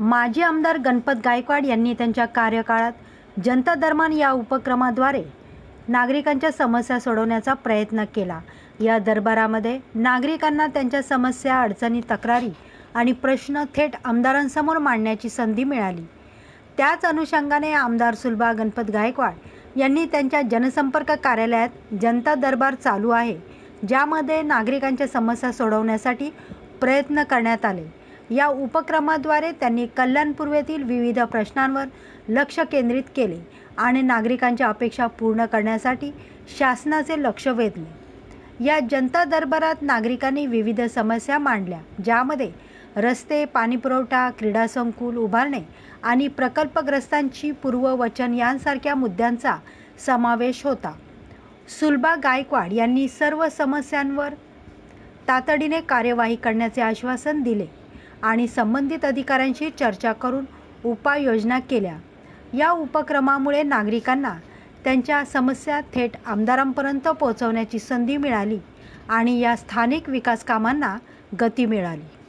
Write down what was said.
माजी आमदार गणपत गायकवाड यांनी त्यांच्या कार्यकाळात जनता दरम्यान या उपक्रमाद्वारे नागरिकांच्या समस्या सोडवण्याचा प्रयत्न केला. या दरबारामध्ये नागरिकांना त्यांच्या समस्या अडचणी तक्रारी आणि प्रश्न थेट आमदारांसमोर मांडण्याची संधी मिळाली. त्याच अनुषंगाने आमदार सुलभा गणपत गायकवाड यांनी त्यांच्या जनसंपर्क कार्यालयात जनता दरबार चालू आहे ज्यामध्ये नागरिकांच्या समस्या सोडवण्यासाठी प्रयत्न करण्यात आले. या उपक्रमाद्वारे त्यांनी कल्याणपूर्वेतील विविध प्रश्नांवर लक्ष केंद्रित केले आणि नागरिकांच्या अपेक्षा पूर्ण करण्यासाठी शासनाचे लक्ष वेधले. या जनता दरबारात नागरिकांनी विविध समस्या मांडल्या ज्यामध्ये रस्ते पाणीपुरवठा क्रीडा संकुल उभारणे आणि प्रकल्पग्रस्तांची पूर्ववचन यांसारख्या मुद्द्यांचा समावेश होता. सुलभा गायकवाड यांनी सर्व समस्यांवर तातडीने कार्यवाही करण्याचे आश्वासन दिले. आणि संबंधित अधिकाऱ्यांशी चर्चा करून उपाययोजना केल्या. या उपक्रमामुळे नागरिकांना त्यांच्या समस्या थेट आमदारांपर्यंत पोहोचवण्याची संधी मिळाली आणि या स्थानिक विकास कामांना गती मिळाली.